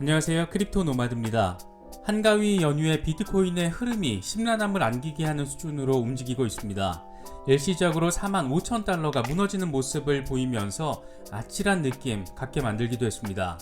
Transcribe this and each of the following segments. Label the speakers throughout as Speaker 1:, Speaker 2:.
Speaker 1: 안녕하세요. 크립토 노마드입니다. 한가위 연휴에 비트코인의 흐름이 심란함을 안기게 하는 수준으로 움직이고 있습니다. 일시적으로 4만 5천 달러가 무너지는 모습을 보이면서 아찔한 느낌 갖게 만들기도 했습니다.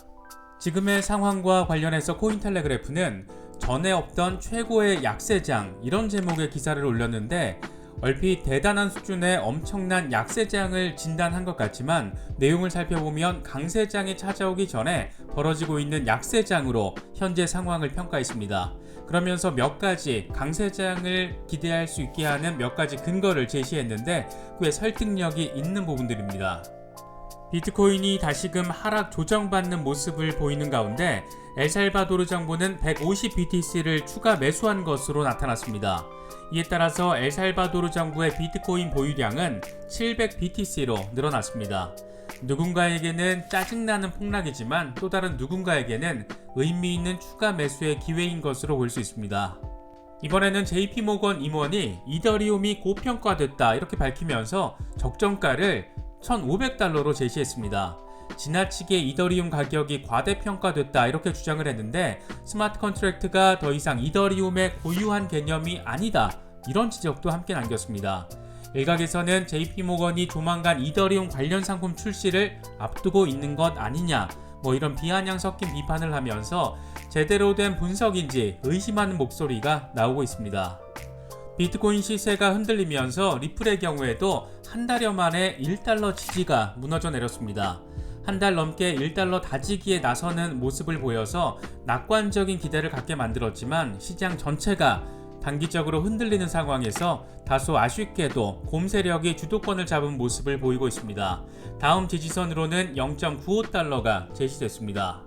Speaker 1: 지금의 상황과 관련해서 코인텔레그래프는 전에 없던 최고의 약세장 이런 제목의 기사를 올렸는데 얼핏 대단한 수준의 엄청난 약세장을 진단한 것 같지만 내용을 살펴보면 강세장이 찾아오기 전에 벌어지고 있는 약세장으로 현재 상황을 평가했습니다. 그러면서 몇 가지 강세장을 기대할 수 있게 하는 몇 가지 근거를 제시했는데 꽤 설득력이 있는 부분들입니다. 비트코인이 다시금 하락 조정받는 모습을 보이는 가운데 엘살바도르 정부는 150 BTC를 추가 매수한 것으로 나타났습니다. 이에 따라서 엘살바도르 정부의 비트코인 보유량은 700 BTC로 늘어났습니다. 누군가에게는 짜증나는 폭락이지만 또 다른 누군가에게는 의미 있는 추가 매수의 기회인 것으로 볼 수 있습니다. 이번에는 JP 모건 임원이 이더리움이 고평가됐다 이렇게 밝히면서 적정가를 1,500달러로 제시했습니다. 지나치게 이더리움 가격이 과대평가됐다 이렇게 주장을 했는데 스마트 컨트랙트가 더 이상 이더리움의 고유한 개념이 아니다 이런 지적도 함께 남겼습니다. 일각에서는 JP모건이 조만간 이더리움 관련 상품 출시를 앞두고 있는 것 아니냐 뭐 이런 비아냥 섞인 비판을 하면서 제대로 된 분석인지 의심하는 목소리가 나오고 있습니다. 비트코인 시세가 흔들리면서 리플의 경우에도 한 달여 만에 1달러 지지가 무너져 내렸습니다. 한 달 넘게 1달러 다지기에 나서는 모습을 보여서 낙관적인 기대를 갖게 만들었지만 시장 전체가 단기적으로 흔들리는 상황에서 다소 아쉽게도 곰 세력이 주도권을 잡은 모습을 보이고 있습니다. 다음 지지선으로는 0.95달러가 제시됐습니다.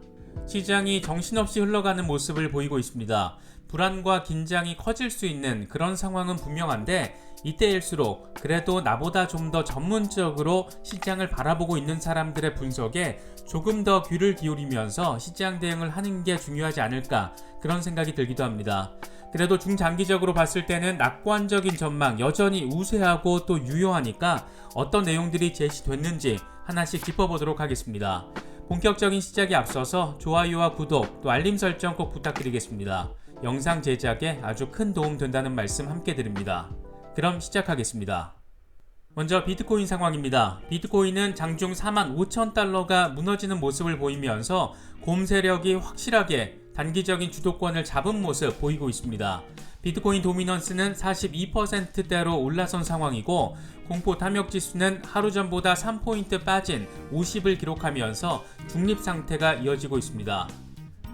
Speaker 1: 시장이 정신없이 흘러가는 모습을 보이고 있습니다. 불안과 긴장이 커질 수 있는 그런 상황은 분명한데 이때일수록 그래도 나보다 좀 더 전문적으로 시장을 바라보고 있는 사람들의 분석에 조금 더 귀를 기울이면서 시장 대응을 하는 게 중요하지 않을까 그런 생각이 들기도 합니다. 그래도 중장기적으로 봤을 때는 낙관적인 전망 여전히 우세하고 또 유효하니까 어떤 내용들이 제시됐는지 하나씩 짚어보도록 하겠습니다. 본격적인 시작에 앞서서 좋아요와 구독 또 알림 설정 꼭 부탁드리겠습니다. 영상 제작에 아주 큰 도움 된다는 말씀 함께 드립니다. 그럼 시작하겠습니다. 먼저 비트코인 상황입니다. 비트코인은 장중 4만 5천 달러가 무너지는 모습을 보이면서 곰 세력이 확실하게 단기적인 주도권을 잡은 모습 보이고 있습니다. 비트코인 도미넌스는 42%대로 올라선 상황이고 공포 탐욕 지수는 하루 전보다 3포인트 빠진 50을 기록하면서 중립 상태가 이어지고 있습니다.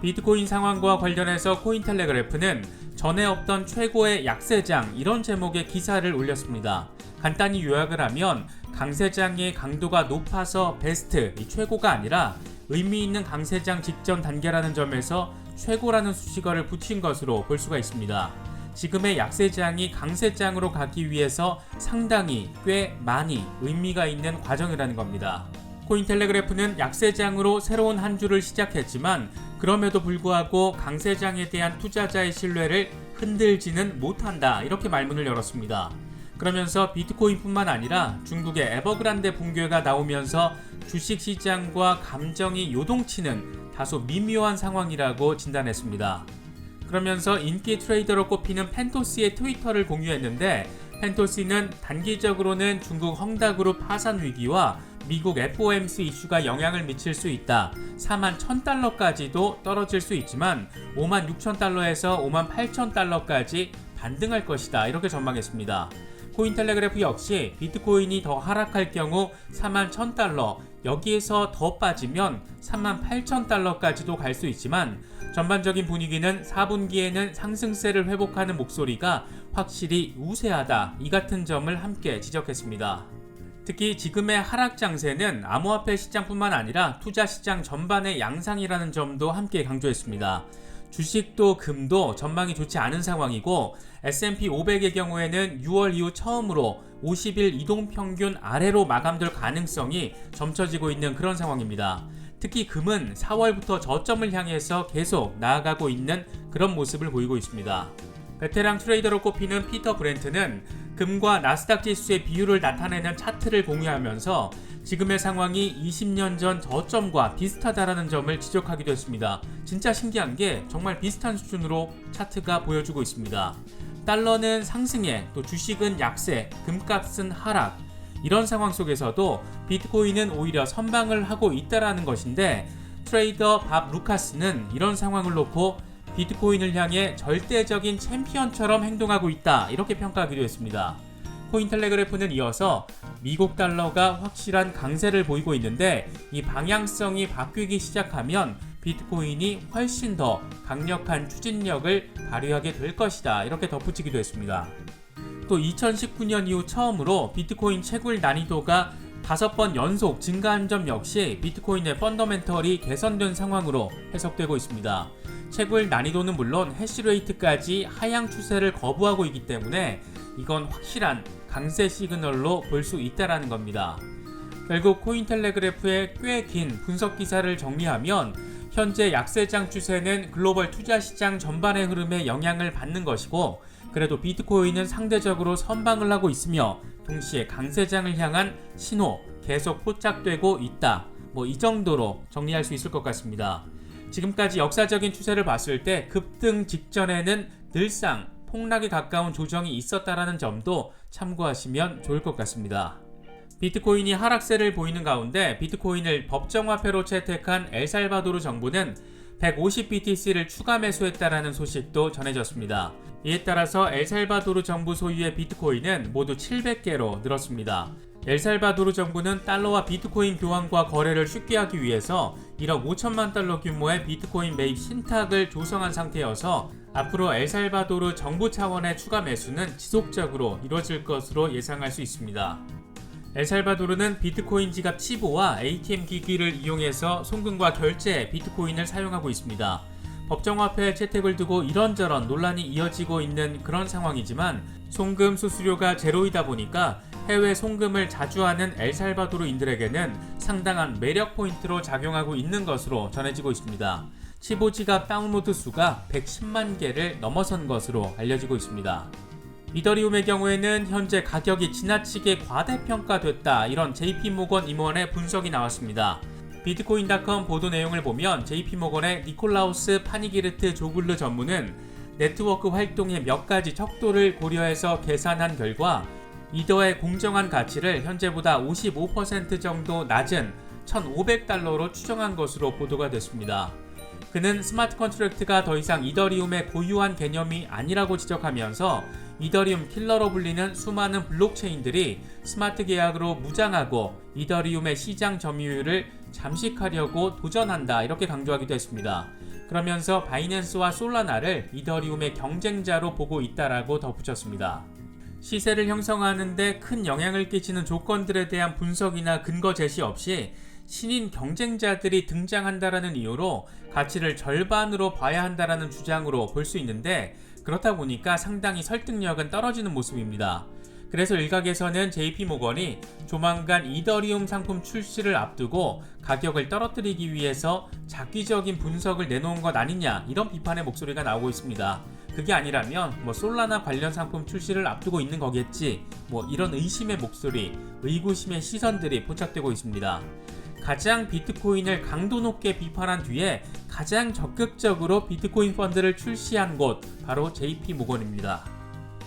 Speaker 1: 비트코인 상황과 관련해서 코인텔레그래프는 전에 없던 최고의 약세장 이런 제목의 기사를 올렸습니다. 간단히 요약을 하면 강세장의 강도가 높아서 베스트, 최고가 아니라 의미 있는 강세장 직전 단계라는 점에서 최고라는 수식어를 붙인 것으로 볼 수가 있습니다. 지금의 약세장이 강세장으로 가기 위해서 상당히 꽤 많이 의미가 있는 과정이라는 겁니다. 코인텔레그래프는 약세장으로 새로운 한 주를 시작했지만 그럼에도 불구하고 강세장에 대한 투자자의 신뢰를 흔들지는 못한다 이렇게 말문을 열었습니다. 그러면서 비트코인뿐만 아니라 중국의 에버그란데 붕괴가 나오면서 주식 시장과 감정이 요동치는 다소 미묘한 상황이라고 진단했습니다. 그러면서 인기 트레이더로 꼽히는 펜토스의 트위터를 공유했는데 펜토스는 단기적으로는 중국 헝다그룹 파산 위기와 미국 FOMC 이슈가 영향을 미칠 수 있다. 4만 1000달러까지도 떨어질 수 있지만 5만 6000달러에서 5만 8000달러까지 반등할 것이다. 이렇게 전망했습니다. 코인텔레그래프 역시 비트코인이 더 하락할 경우 4만 1000달러, 여기에서 더 빠지면 3만 8000달러까지도 갈 수 있지만 전반적인 분위기는 4분기에는 상승세를 회복하는 목소리가 확실히 우세하다. 이 같은 점을 함께 지적했습니다. 특히 지금의 하락 장세는 암호화폐 시장뿐만 아니라 투자 시장 전반의 양상이라는 점도 함께 강조했습니다. 주식도 금도 전망이 좋지 않은 상황이고 S&P 500의 경우에는 6월 이후 처음으로 50일 이동 평균 아래로 마감될 가능성이 점쳐지고 있는 그런 상황입니다. 특히 금은 4월부터 저점을 향해서 계속 나아가고 있는 그런 모습을 보이고 있습니다. 베테랑 트레이더로 꼽히는 피터 브렌트는 금과 나스닥 지수의 비율을 나타내는 차트를 공유하면서 지금의 상황이 20년 전 저점과 비슷하다라는 점을 지적하기도 했습니다. 진짜 신기한 게 정말 비슷한 수준으로 차트가 보여주고 있습니다. 달러는 상승에 또 주식은 약세, 금값은 하락. 이런 상황 속에서도 비트코인은 오히려 선방을 하고 있다라는 것인데 트레이더 밥 루카스는 이런 상황을 놓고 비트코인을 향해 절대적인 챔피언처럼 행동하고 있다 이렇게 평가하기도 했습니다. 코인텔레그래프는 이어서 미국 달러가 확실한 강세를 보이고 있는데 이 방향성이 바뀌기 시작하면 비트코인이 훨씬 더 강력한 추진력을 발휘하게 될 것이다 이렇게 덧붙이기도 했습니다. 또 2019년 이후 처음으로 비트코인 채굴 난이도가 다섯 번 연속 증가한 점 역시 비트코인의 펀더멘털이 개선된 상황으로 해석되고 있습니다. 채굴 난이도는 물론 해시레이트까지 하향 추세를 거부하고 있기 때문에 이건 확실한 강세 시그널로 볼 수 있다라는 겁니다. 결국 코인텔레그래프의 꽤 긴 분석 기사를 정리하면 현재 약세장 추세는 글로벌 투자 시장 전반의 흐름에 영향을 받는 것이고 그래도 비트코인은 상대적으로 선방을 하고 있으며 동시에 강세장을 향한 신호 계속 포착되고 있다. 뭐 이 정도로 정리할 수 있을 것 같습니다. 지금까지 역사적인 추세를 봤을 때 급등 직전에는 늘상 폭락에 가까운 조정이 있었다라는 점도 참고하시면 좋을 것 같습니다. 비트코인이 하락세를 보이는 가운데 비트코인을 법정화폐로 채택한 엘살바도르 정부는 150BTC를 추가 매수했다라는 소식도 전해졌습니다. 이에 따라서 엘살바도르 정부 소유의 비트코인은 모두 700개로 늘었습니다. 엘살바도르 정부는 달러와 비트코인 교환과 거래를 쉽게 하기 위해서 1억 5천만 달러 규모의 비트코인 매입 신탁을 조성한 상태여서 앞으로 엘살바도르 정부 차원의 추가 매수는 지속적으로 이뤄질 것으로 예상할 수 있습니다. 엘살바도르는 비트코인 지갑 치보와 ATM 기기를 이용해서 송금과 결제에 비트코인을 사용하고 있습니다. 법정화폐 채택을 두고 이런저런 논란이 이어지고 있는 그런 상황이지만 송금 수수료가 제로이다 보니까 해외 송금을 자주 하는 엘살바도르인들에게는 상당한 매력 포인트로 작용하고 있는 것으로 전해지고 있습니다. 치보 지갑 다운로드 수가 110만 개를 넘어선 것으로 알려지고 있습니다. 이더리움의 경우에는 현재 가격이 지나치게 과대평가됐다 이런 JP모건 임원의 분석이 나왔습니다. 비트코인닷컴 보도 내용을 보면 JP모건의 니콜라우스 파니기르트 조글르 전무는 네트워크 활동의 몇 가지 척도를 고려해서 계산한 결과 이더의 공정한 가치를 현재보다 55% 정도 낮은 1,500달러로 추정한 것으로 보도가 됐습니다. 그는 스마트 컨트랙트가 더 이상 이더리움의 고유한 개념이 아니라고 지적하면서 이더리움 킬러로 불리는 수많은 블록체인들이 스마트 계약으로 무장하고 이더리움의 시장 점유율을 잠식하려고 도전한다 이렇게 강조하기도 했습니다. 그러면서 바이낸스와 솔라나를 이더리움의 경쟁자로 보고 있다라고 덧붙였습니다. 시세를 형성하는데 큰 영향을 끼치는 조건들에 대한 분석이나 근거 제시 없이 신인 경쟁자들이 등장한다라는 이유로 가치를 절반으로 봐야 한다라는 주장으로 볼 수 있는데 그렇다 보니까 상당히 설득력은 떨어지는 모습입니다. 그래서 일각에서는 JP모건이 조만간 이더리움 상품 출시를 앞두고 가격을 떨어뜨리기 위해서 작기적인 분석을 내놓은 것 아니냐 이런 비판의 목소리가 나오고 있습니다. 그게 아니라면 뭐 솔라나 관련 상품 출시를 앞두고 있는 거겠지 뭐 이런 의심의 목소리, 의구심의 시선들이 포착되고 있습니다. 가장 비트코인을 강도 높게 비판한 뒤에 가장 적극적으로 비트코인 펀드를 출시한 곳 바로 JP 모건입니다.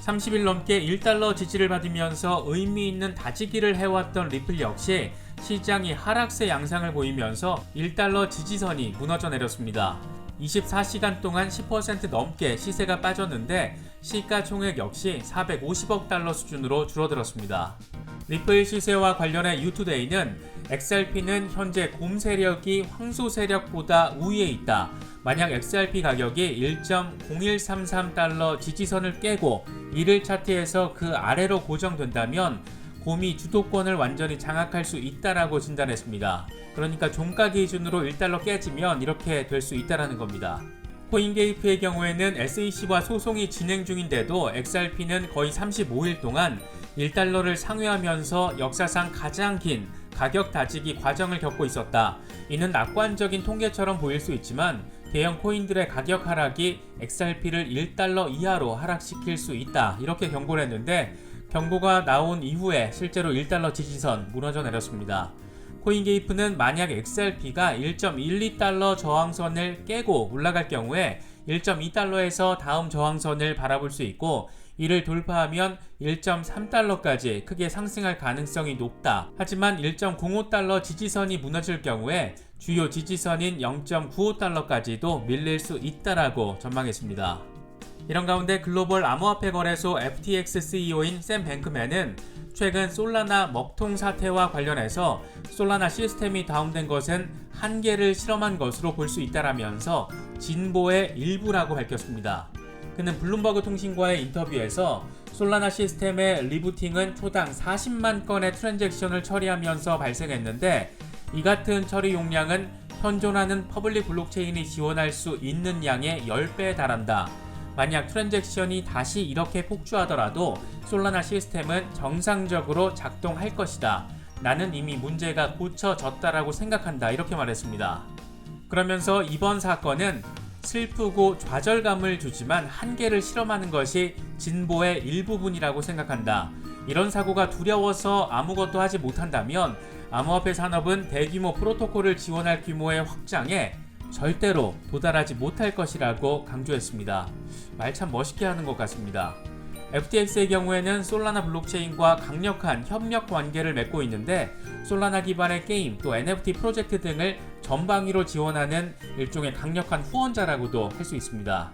Speaker 1: 30일 넘게 1달러 지지를 받으면서 의미 있는 다지기를 해왔던 리플 역시 시장이 하락세 양상을 보이면서 1달러 지지선이 무너져 내렸습니다. 24시간 동안 10% 넘게 시세가 빠졌는데 시가총액 역시 450억 달러 수준으로 줄어들었습니다. 리플 시세와 관련해 유투데이는 XRP는 현재 곰 세력이 황소 세력보다 우위에 있다. 만약 XRP 가격이 1.0133달러 지지선을 깨고 이를 차트에서 그 아래로 고정된다면 곰이 주도권을 완전히 장악할 수 있다라고 진단했습니다. 그러니까 종가 기준으로 1달러 깨지면 이렇게 될 수 있다라는 겁니다. 코인게이트의 경우에는 SEC와 소송이 진행 중인데도 XRP는 거의 35일 동안 1달러를 상회하면서 역사상 가장 긴 가격 다지기 과정을 겪고 있었다. 이는 낙관적인 통계처럼 보일 수 있지만 대형 코인들의 가격 하락이 XRP를 1달러 이하로 하락시킬 수 있다. 이렇게 경고를 했는데 경고가 나온 이후에 실제로 1달러 지지선 무너져 내렸습니다. 코인게이프는 만약 XRP가 1.12달러 저항선을 깨고 올라갈 경우에 1.2달러에서 다음 저항선을 바라볼 수 있고 이를 돌파하면 1.3달러까지 크게 상승할 가능성이 높다. 하지만 1.05달러 지지선이 무너질 경우에 주요 지지선인 0.95달러까지도 밀릴 수 있다라고 전망했습니다. 이런 가운데 글로벌 암호화폐 거래소 FTX CEO인 샘 뱅크맨은 최근 솔라나 먹통 사태와 관련해서 솔라나 시스템이 다운된 것은 한계를 실험한 것으로 볼 수 있다라면서 진보의 일부라고 밝혔습니다. 그는 블룸버그 통신과의 인터뷰에서 솔라나 시스템의 리부팅은 초당 40만 건의 트랜잭션을 처리하면서 발생했는데 이 같은 처리 용량은 현존하는 퍼블릭 블록체인이 지원할 수 있는 양의 10배에 달한다. 만약 트랜잭션이 다시 이렇게 폭주하더라도 솔라나 시스템은 정상적으로 작동할 것이다. 나는 이미 문제가 고쳐졌다라고 생각한다. 이렇게 말했습니다. 그러면서 이번 사건은 슬프고 좌절감을 주지만 한계를 실험하는 것이 진보의 일부분이라고 생각한다. 이런 사고가 두려워서 아무것도 하지 못한다면 암호화폐 산업은 대규모 프로토콜을 지원할 규모의 확장에 절대로 도달하지 못할 것이라고 강조했습니다. 말 참 멋있게 하는 것 같습니다. FTX의 경우에는 솔라나 블록체인과 강력한 협력 관계를 맺고 있는데 솔라나 기반의 게임 또 NFT 프로젝트 등을 전방위로 지원하는 일종의 강력한 후원자라고도 할 수 있습니다.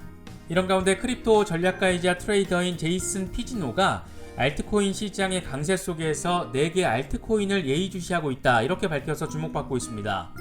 Speaker 1: 이런 가운데 크립토 전략가이자 트레이더인 제이슨 피지노가 알트코인 시장의 강세 속에서 4개 알트코인을 예의주시하고 있다 이렇게 밝혀서 주목받고 있습니다.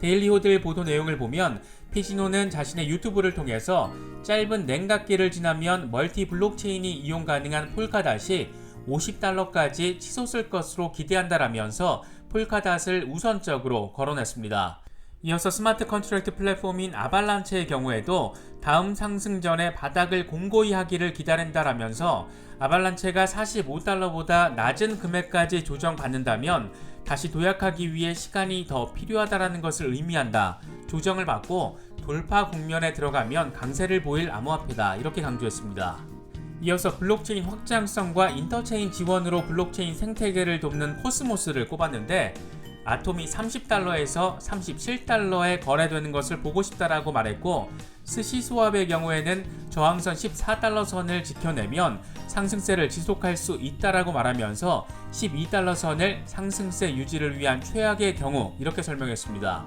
Speaker 1: 데일리 호들 보도 내용을 보면 피지노는 자신의 유튜브를 통해서 짧은 냉각기를 지나면 멀티 블록체인이 이용 가능한 폴카닷이 50달러까지 치솟을 것으로 기대한다라면서 폴카닷을 우선적으로 거론했습니다. 이어서 스마트 컨트랙트 플랫폼인 아발란체의 경우에도 다음 상승 전에 바닥을 공고히 하기를 기다린다라면서 아발란체가 45달러보다 낮은 금액까지 조정받는다면 다시 도약하기 위해 시간이 더 필요하다라는 것을 의미한다. 조정을 받고 돌파 국면에 들어가면 강세를 보일 암호화폐다. 이렇게 강조했습니다. 이어서 블록체인 확장성과 인터체인 지원으로 블록체인 생태계를 돕는 코스모스를 꼽았는데 아톰이 30달러에서 37달러에 거래되는 것을 보고 싶다라고 말했고 스시스왑의 경우에는 저항선 14달러 선을 지켜내면 상승세를 지속할 수 있다라고 말하면서 12달러 선을 상승세 유지를 위한 최악의 경우 이렇게 설명했습니다.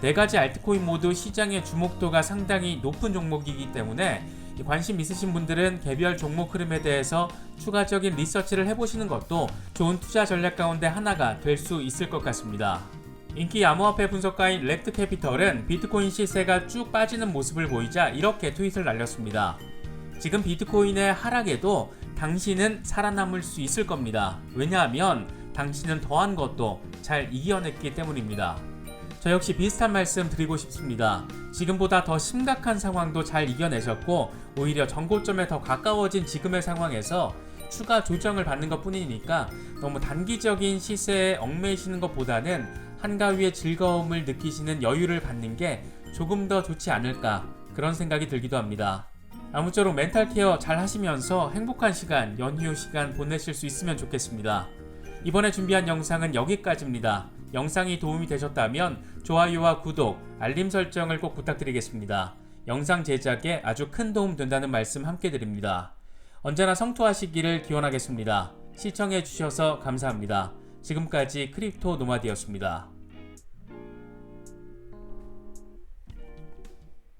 Speaker 1: 네 가지 알트코인 모두 시장의 주목도가 상당히 높은 종목이기 때문에 관심 있으신 분들은 개별 종목 흐름에 대해서 추가적인 리서치를 해보시는 것도 좋은 투자 전략 가운데 하나가 될 수 있을 것 같습니다. 인기 암호화폐 분석가인 렉트 캐피털은 비트코인 시세가 쭉 빠지는 모습을 보이자 이렇게 트윗을 날렸습니다. 지금 비트코인의 하락에도 당신은 살아남을 수 있을 겁니다. 왜냐하면 당신은 더한 것도 잘 이겨냈기 때문입니다. 저 역시 비슷한 말씀 드리고 싶습니다. 지금보다 더 심각한 상황도 잘 이겨내셨고 오히려 전고점에 더 가까워진 지금의 상황에서 추가 조정을 받는 것 뿐이니까 너무 단기적인 시세에 얽매이시는 것보다는 한가위의 즐거움을 느끼시는 여유를 갖는 게 조금 더 좋지 않을까 그런 생각이 들기도 합니다. 아무쪼록 멘탈 케어 잘 하시면서 행복한 시간, 연휴 시간 보내실 수 있으면 좋겠습니다. 이번에 준비한 영상은 여기까지입니다. 영상이 도움이 되셨다면 좋아요와 구독, 알림 설정을 꼭 부탁드리겠습니다. 영상 제작에 아주 큰 도움 된다는 말씀 함께 드립니다. 언제나 성투하시기를 기원하겠습니다. 시청해주셔서 감사합니다. 지금까지 크립토 노마디였습니다.